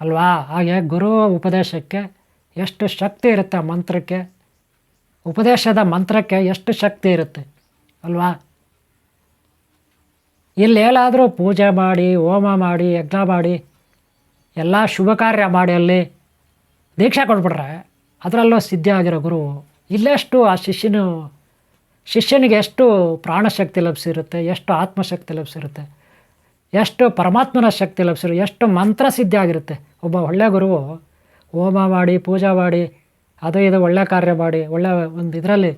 ಅಲ್ವಾ? ಹಾಗೆ ಗುರು ಉಪದೇಶಕ್ಕೆ ಎಷ್ಟು ಶಕ್ತಿ ಇರುತ್ತೆ ಮಂತ್ರಕ್ಕೆ? ಉಪದೇಶದ ಮಂತ್ರಕ್ಕೆ ಎಷ್ಟು ಶಕ್ತಿ ಇರುತ್ತೆ? ಅಲ್ವಾ? ಇಲ್ಲಿ ಎಲ್ಲಾದರೂ ಪೂಜೆ ಮಾಡಿ, ಹೋಮ ಮಾಡಿ, ಯಜ್ಞ ಮಾಡಿ, ಎಲ್ಲ ಶುಭ ಕಾರ್ಯ ಮಾಡಿ ಅಲ್ಲಿ ದೀಕ್ಷೆ ಕೊಟ್ಬಿಟ್ರೆ ಅದರಲ್ಲೂ ಸಿದ್ಧಿ ಆಗಿರೋ ಗುರು. ಇಲ್ಲೆಷ್ಟು ಆ ಶಿಷ್ಯನು, ಶಿಷ್ಯನಿಗೆ ಎಷ್ಟು ಪ್ರಾಣಶಕ್ತಿ ಲಭಿಸಿರುತ್ತೆ, ಎಷ್ಟು ಆತ್ಮಶಕ್ತಿ ಲಭಿಸಿರುತ್ತೆ, ಎಷ್ಟು ಪರಮಾತ್ಮನ ಶಕ್ತಿ ಲಭಿಸಿರು ಎಷ್ಟು ಮಂತ್ರ ಸಿದ್ಧಿ ಆಗಿರುತ್ತೆ. ಒಬ್ಬ ಒಳ್ಳೆಯ ಗುರುವು ಹೋಮ ಮಾಡಿ, ಪೂಜೆ ಮಾಡಿ, ಅದು ಇದು ಒಳ್ಳೆ ಕಾರ್ಯ ಮಾಡಿ, ಒಳ್ಳೆ ಒಂದು ಇದರಲ್ಲಿ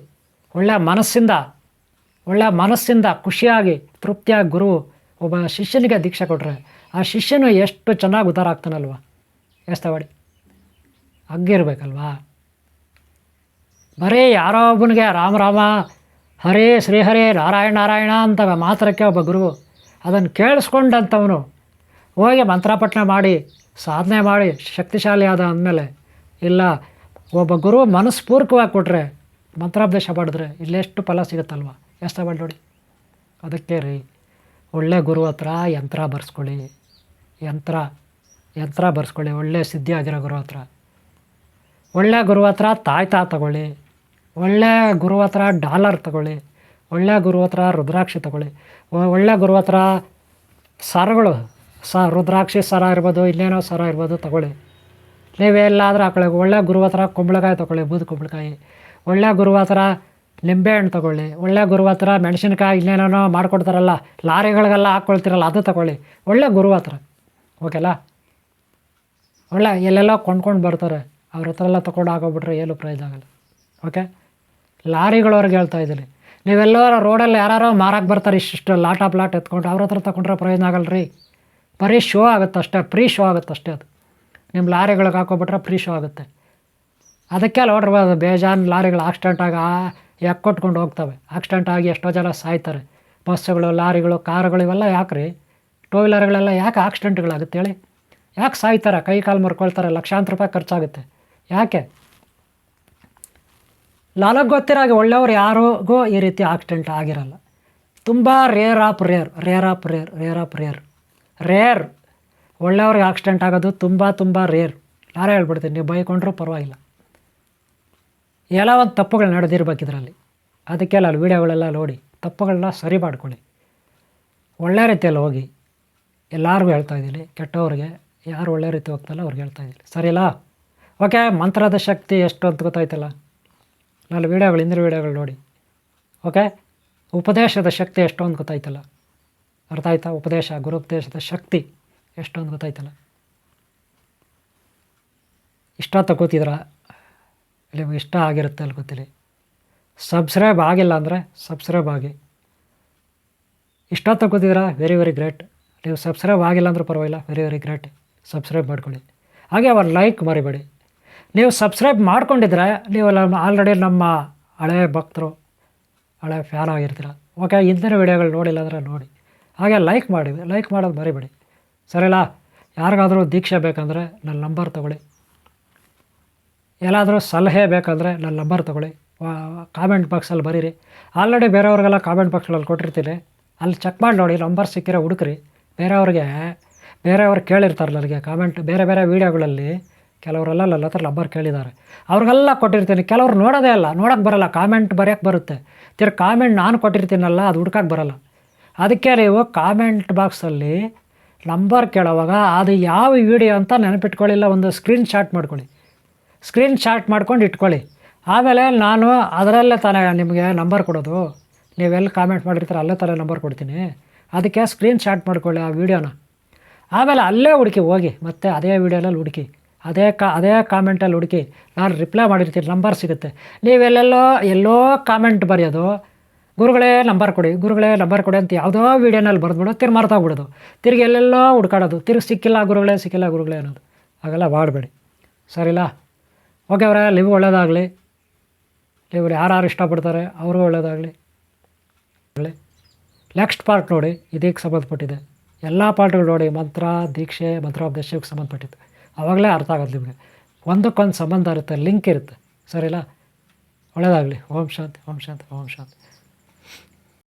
ಒಳ್ಳೆಯ ಮನಸ್ಸಿಂದ ಒಳ್ಳೆಯ ಮನಸ್ಸಿಂದ ಖುಷಿಯಾಗಿ, ತೃಪ್ತಿಯಾಗಿ ಗುರು ಒಬ್ಬ ಶಿಷ್ಯನಿಗೆ ದೀಕ್ಷೆ ಕೊಟ್ಟರೆ ಆ ಶಿಷ್ಯನು ಎಷ್ಟು ಚೆನ್ನಾಗಿ ಉದ್ಧಾರ ಆಗ್ತಾನಲ್ವ? ಎಸ್ತವಾಡಿ ಹಗ್ಗಿರ್ಬೇಕಲ್ವಾ ಬರೀ ಯಾರೋ ಒಬ್ಬನಿಗೆ ರಾಮ ರಾಮ, ಹರೇ ಶ್ರೀಹರೇ ನಾರಾಯಣ ನಾರಾಯಣ ಅಂತ ಮಾತ್ರಕ್ಕೆ ಒಬ್ಬ ಗುರು ಅದನ್ನು ಕೇಳಿಸ್ಕೊಂಡಂಥವನು ಹೋಗಿ ಮಂತ್ರಪಠಣ ಮಾಡಿ, ಸಾಧನೆ ಮಾಡಿ ಶಕ್ತಿಶಾಲಿ ಆದ ಅಂದಮೇಲೆ, ಇಲ್ಲ, ಒಬ್ಬ ಗುರು ಮನಸ್ಫೂರ್ಕವಾಗಿ ಕೊಟ್ಟರೆ ಮಂತ್ರಾಭ್ಯಾಸ ಮಾಡಿದ್ರೆ ಇಲ್ಲೆಷ್ಟು ಫಲ ಸಿಗುತ್ತಲ್ವ? ಎಷ್ಟು ಮಾಡಿ ನೋಡಿ. ಅದಕ್ಕೆ ರೀ, ಒಳ್ಳೆ ಗುರು ಹತ್ರ ಯಂತ್ರ ಬರ್ಸ್ಕೊಳ್ಳಿ. ಯಂತ್ರ ಯಂತ್ರ ಬರ್ಸ್ಕೊಳ್ಳಿ. ಒಳ್ಳೆ ಸಿದ್ಧಿ ಆಗಿರೋ ಗುರು ಹತ್ರ. ಒಳ್ಳೆ ಗುರು ಹತ್ರ ತಾಯ್ತಾ ತಗೊಳ್ಳಿ. ಒಳ್ಳೆ ಗುರು ಹತ್ರ ಡಾಲರ್ ತಗೊಳ್ಳಿ. ಒಳ್ಳೆ ಗುರು ಹತ್ರ ರುದ್ರಾಕ್ಷಿ ತಗೊಳ್ಳಿ. ಒಳ್ಳೆ ಗುರು ಹತ್ರ ಸರಗಳು, ಸ, ರುದ್ರಾಕ್ಷಿ ಸರ ಇರ್ಬೋದು ಇನ್ನೇನೋ ಸರ ಇರ್ಬೋದು ತಗೊಳ್ಳಿ. ನೀವೆಲ್ಲಾದರೂ ಹಾಕೊಳ್ಳಿ ಒಳ್ಳೆ ಗುರು ಹತ್ರ ಕುಂಬಳಕಾಯಿ ತಗೊಳ್ಳಿ, ಬೂದು ಕುಂಬಳಕಾಯಿ. ಒಳ್ಳೆ ಗುರು ಹತ್ರ ನಿಂಬೆಹಣ್ಣು ತೊಗೊಳ್ಳಿ. ಒಳ್ಳೆ ಗುರುವ ಹತ್ರ ಮೆಣಸಿನ್ಕಾಯಿ ಇನ್ನೇನೋ ಮಾಡ್ಕೊಡ್ತಾರಲ್ಲ, ಲಾರಿಗಳಿಗೆಲ್ಲ ಹಾಕ್ಕೊಳ್ತಿರಲ್ಲ, ಅದು ತೊಗೊಳ್ಳಿ. ಒಳ್ಳೆ ಗುರುವ ಹತ್ರ. ಓಕೆಲ್ಲ ಒಳ್ಳೆ ಎಲ್ಲೆಲ್ಲ ಕೊಂಡ್ಕೊಂಡು ಬರ್ತಾರೆ. ಅವ್ರ ಹತ್ರ ಎಲ್ಲ ತೊಗೊಂಡು ಹಾಕೋಬಿಟ್ರೆ ಏನು ಪ್ರಯೋಜನ ಆಗಲ್ಲ. ಓಕೆ? ಲಾರಿಗಳವ್ರಿಗೆ ಹೇಳ್ತಾ ಇದ್ದೀನಿ. ನೀವೆಲ್ಲರೂ ರೋಡಲ್ಲಿ ಯಾರೋ ಮಾರಕ್ಕೆ ಬರ್ತಾರೆ, ಇಷ್ಟಿಷ್ಟು ಲಾಟ್ ಆಫ್ ಲಾಟ್ ಎತ್ಕೊಂಡು ಅವ್ರ ಹತ್ರ ತೊಗೊಂಡ್ರೆ ಪ್ರಯೋಜನ ಆಗಲ್ಲ ರೀ. ಬರೀ ಶೋ ಆಗುತ್ತೆ ಅಷ್ಟೇ ಪ್ರೀ ಶೋ ಆಗುತ್ತೆ ಅಷ್ಟೇ ಅದು. ನಿಮ್ಮ ಲಾರಿಗಳಿಗೆ ಹಾಕೋಬಿಟ್ರೆ ಫ್ರೀ ಶೋ ಆಗುತ್ತೆ. ಅದಕ್ಕೆ ನೋಡಿರ್ಬೋದು ಬೇಜಾನ್ ಲಾರಿಗಳು, ಆಕ್ಸಿಡೆಂಟ್ ಆಗಿ ಯಾಕೆ ಕೊಟ್ಕೊಂಡು ಹೋಗ್ತವೆ. ಆಕ್ಸಿಡೆಂಟ್ ಆಗಿ ಎಷ್ಟೋ ಜನ ಸಾಯ್ತಾರೆ. ಬಸ್ಸುಗಳು, ಲಾರಿಗಳು, ಕಾರುಗಳು ಇವೆಲ್ಲ ಯಾಕೆ ರೀ ಟೂ ವೀಲರ್ಗಳೆಲ್ಲ ಯಾಕೆ ಆಕ್ಸಿಡೆಂಟ್ಗಳಾಗುತ್ತೆ ಹೇಳಿ? ಯಾಕೆ ಸಾಯ್ತಾರೆ? ಕೈ ಕಾಲು ಮರ್ಕೊಳ್ತಾರೆ, ಲಕ್ಷಾಂತರ ರೂಪಾಯಿ ಖರ್ಚಾಗುತ್ತೆ. ಯಾಕೆ? ನನಗೆ ಗೊತ್ತಿರಾಗೆ ಒಳ್ಳೆಯವ್ರು ಯಾರಿಗೂ ಈ ರೀತಿ ಆಕ್ಸಿಡೆಂಟ್ ಆಗಿರಲ್ಲ. ತುಂಬ rare of rare rare of rare rare of rare rare ಒಳ್ಳೆಯವ್ರಿಗೆ accident ಆಗೋದು ತುಂಬ ತುಂಬ ರೇರ್ ನಾನೇ ಹೇಳ್ಬಿಡ್ತೀನಿ, ನೀವು ಬೈಕೊಂಡ್ರೂ ಪರವಾಗಿಲ್ಲ. ಎಲ್ಲ ಒಂದು ತಪ್ಪುಗಳು ನಡೆದಿರ್ಬೇಕು ಇದರಲ್ಲಿ ಅದಕ್ಕೆಲ್ಲ ಅಲ್ಲಿ ವೀಡಿಯೋಗಳೆಲ್ಲ ನೋಡಿ ತಪ್ಪುಗಳನ್ನ ಸರಿ ಮಾಡ್ಕೊಳ್ಳಿ. ಒಳ್ಳೆ ರೀತಿಯಲ್ಲಿ ಹೋಗಿ, ಎಲ್ಲರಿಗೂ ಹೇಳ್ತಾ ಇದ್ದೀನಿ, ಕೆಟ್ಟವ್ರಿಗೆ ಯಾರು ಒಳ್ಳೆ ರೀತಿ ಹೋಗ್ತಲ್ಲ ಅವ್ರಿಗೆ ಹೇಳ್ತಾ ಇದ್ದೀನಿ. ಸರಿಯಲ್ಲ? ಓಕೆ, ಮಂತ್ರದ ಶಕ್ತಿ ಎಷ್ಟು ಅಂತ ಗೊತ್ತಾಯ್ತಲ್ಲ? ನಾನು ವೀಡಿಯೋಗಳು, ಹಿಂದಿನ ವೀಡಿಯೋಗಳು ನೋಡಿ. ಓಕೆ, ಉಪದೇಶದ ಶಕ್ತಿ ಎಷ್ಟು ಅಂತ ಗೊತ್ತಾಯ್ತಲ್ಲ? ಅರ್ಥ ಆಯ್ತಾ? ಉಪದೇಶ, ಗುರುಪದೇಶದ ಶಕ್ತಿ ಎಷ್ಟು ಅಂತ ಗೊತ್ತಾಯ್ತಲ್ಲ? ಇಷ್ಟ ಕೂತಿದ್ರ? ನಿಮಗೆ ಇಷ್ಟ ಆಗಿರುತ್ತೆ ಗೊತ್ತಿಲ್ಲ ಸಬ್ಸ್ಕ್ರೈಬ್ ಆಗಿಲ್ಲ ಅಂದರೆ ಸಬ್ಸ್ಕ್ರೈಬ್ ಆಗಿ. ಇಷ್ಟ ತಗೋತಿದ್ದೀರಾ ವೆರಿ ವೆರಿ ಗ್ರೇಟ್ ನೀವು ಸಬ್ಸ್ಕ್ರೈಬ್ ಆಗಿಲ್ಲ ಅಂದರೂ ಪರವಾಗಿಲ್ಲ. ವೆರಿ ವೆರಿ ಗ್ರೇಟ್ ಸಬ್ಸ್ಕ್ರೈಬ್ ಮಾಡ್ಕೊಳ್ಳಿ. ಹಾಗೆ ಅವ್ರು ಲೈಕ್ ಮರಿಬೇಡಿ. ನೀವು ಸಬ್ಸ್ಕ್ರೈಬ್ ಮಾಡ್ಕೊಂಡಿದ್ರೆ ನೀವು ಆಲ್ರೆಡಿ ನಮ್ಮ ಹಳೆ ಭಕ್ತರು, ಹಳೆ ಫ್ಯಾನ್ ಆಗಿರ್ತೀರ. ಓಕೆ ಇಂದಿನ ವೀಡಿಯೋಗಳು ನೋಡಿಲ್ಲ ಅಂದರೆ ನೋಡಿ. ಹಾಗೆ ಲೈಕ್ ಮಾಡಿ ಲೈಕ್ ಮಾಡೋದು ಮರಿಬೇಡಿ. ಸರಿಲ್ಲ ಯಾರಿಗಾದರೂ ದೀಕ್ಷೆ ಬೇಕಂದರೆ ನನ್ನ ನಂಬರ್ ತೊಗೊಳ್ಳಿ. ಎಲ್ಲಾದರೂ ಸಲಹೆ ಬೇಕಾದರೆ ನನ್ನ ನಂಬರ್ ತೊಗೊಳ್ಳಿ. ಕಾಮೆಂಟ್ ಬಾಕ್ಸಲ್ಲಿ ಬರೀರಿ. ಆಲ್ರೆಡಿ ಬೇರೆಯವ್ರಿಗೆಲ್ಲ ಕಾಮೆಂಟ್ ಬಾಕ್ಸ್ಗಳಲ್ಲಿ ಕೊಟ್ಟಿರ್ತೀನಿ ಅಲ್ಲಿ ಚೆಕ್ ಮಾಡಿ ನೋಡಿ ನಂಬರ್ ಸಿಕ್ಕಿರೋ ಹುಡುಕ್ರಿ. ಬೇರೆಯವ್ರಿಗೆ, ಬೇರೆಯವ್ರು ಕೇಳಿರ್ತಾರೆ ನನಗೆ ಕಾಮೆಂಟ್ ಬೇರೆ ಬೇರೆ ವೀಡಿಯೋಗಳಲ್ಲಿ ಕೆಲವರೆಲ್ಲ ನನ್ನ ಹತ್ರ ನಂಬರ್ ಕೇಳಿದ್ದಾರೆ. ಅವ್ರಿಗೆಲ್ಲ ಕೊಟ್ಟಿರ್ತೀನಿ. ಕೆಲವ್ರು ನೋಡೋದೇ ಇಲ್ಲ ನೋಡೋಕ್ಕೆ ಬರಲ್ಲ ಕಾಮೆಂಟ್ ಬರೆಯೋಕ್ಕೆ ಬರುತ್ತೆ. ತಿರ್ಗಿ ಕಾಮೆಂಟ್ ನಾನು ಕೊಟ್ಟಿರ್ತೀನಲ್ಲ, ಅದು ಹುಡ್ಕಕ್ಕೆ ಬರಲ್ಲ. ಅದಕ್ಕೆ ನೀವು ಕಾಮೆಂಟ್ ಬಾಕ್ಸಲ್ಲಿ ನಂಬರ್ ಕೇಳೋವಾಗ ಅದು ಯಾವ ವೀಡಿಯೋ ಅಂತ ನೆನಪಿಟ್ಕೊಳ್ಳಿಲ್ಲ, ಒಂದು ಸ್ಕ್ರೀನ್ ಶಾಟ್ ಮಾಡ್ಕೊಳ್ಳಿ. ಸ್ಕ್ರೀನ್ ಶಾಟ್ ಮಾಡ್ಕೊಂಡು ಇಟ್ಕೊಳ್ಳಿ. ಆಮೇಲೆ ನಾನು ಅದರಲ್ಲೇ ತಾನೇ ನಿಮಗೆ ನಂಬರ್ ಕೊಡೋದು. ನೀವೆಲ್ಲಿ ಕಾಮೆಂಟ್ ಮಾಡಿರ್ತಾರೆ ಅಲ್ಲೇ ತಾನೇ ನಂಬರ್ ಕೊಡ್ತೀನಿ. ಅದಕ್ಕೆ ಸ್ಕ್ರೀನ್ ಶಾಟ್ ಮಾಡ್ಕೊಳ್ಳಿ ಆ ವೀಡಿಯೋನ. ಆಮೇಲೆ ಅಲ್ಲೇ ಹುಡುಕಿ ಹೋಗಿ, ಮತ್ತೆ ಅದೇ ವೀಡಿಯೋನಲ್ಲಿ ಹುಡುಕಿ, ಅದೇ ಕಾ, ಅದೇ ಕಾಮೆಂಟಲ್ಲಿ ಹುಡುಕಿ. ನಾನು ರಿಪ್ಲೈ ಮಾಡಿರ್ತೀನಿ, ನಂಬರ್ ಸಿಗುತ್ತೆ. ನೀವೆಲ್ಲೆಲ್ಲೋ ಎಲ್ಲೋ ಕಾಮೆಂಟ್ ಬರೆಯೋದು, ಗುರುಗಳೇ ನಂಬರ್ ಕೊಡಿ, ಗುರುಗಳೇ ನಂಬರ್ ಕೊಡಿ ಅಂತ ಯಾವುದೋ ವೀಡಿಯೋನಲ್ಲಿ ಬರೆದ್ಬಿಡೋ ತಿರ್ಗಿ ಮರ್ತೋಗ್ಬಿಡೋದು ತಿರ್ಗಿ ಎಲ್ಲೆಲ್ಲೋ ಹುಡ್ಕಾಡೋದು, ತಿರ್ಗಿ ಸಿಕ್ಕಿಲ್ಲ ಗುರುಗಳೇ ಸಿಕ್ಕಿಲ್ಲ ಗುರುಗಳೇ ಅನ್ನೋದು. ಹಾಗೆಲ್ಲ ಮಾಡಬೇಡಿ. ಸರಿಲ್ಲ ಓಕೆ ಅವರೇ, ನೀವು ಒಳ್ಳೇದಾಗಲಿ. ನೀವು ಯಾರು ಇಷ್ಟಪಡ್ತಾರೆ, ಅವ್ರಿಗೂ ಒಳ್ಳೇದಾಗಲಿ. ಒಳ್ಳೆ ನೆಕ್ಸ್ಟ್ ಪಾರ್ಟ್ ನೋಡಿ ಇದಕ್ಕೆ ಸಂಬಂಧಪಟ್ಟಿದೆ. ಎಲ್ಲ ಪಾರ್ಟ್ಗಳು ನೋಡಿ, ಮಂತ್ರ, ದೀಕ್ಷೆ ಮಂತ್ರೋಪದೇಶಕ್ಕೆ ಸಂಬಂಧಪಟ್ಟಿದ್ದು ಆವಾಗಲೇ ಅರ್ಥ ಆಗೋದು ನಿಮಗೆ. ಒಂದಕ್ಕೊಂದು ಸಂಬಂಧ ಇರುತ್ತೆ, ಲಿಂಕ್ ಇರುತ್ತೆ. ಸರಿಲ್ಲ ಒಳ್ಳೆಯದಾಗಲಿ ಓಂ ಶಾಂತಿ ಓಂ ಶಾಂತಿ ಓಂ ಶಾಂತಿ.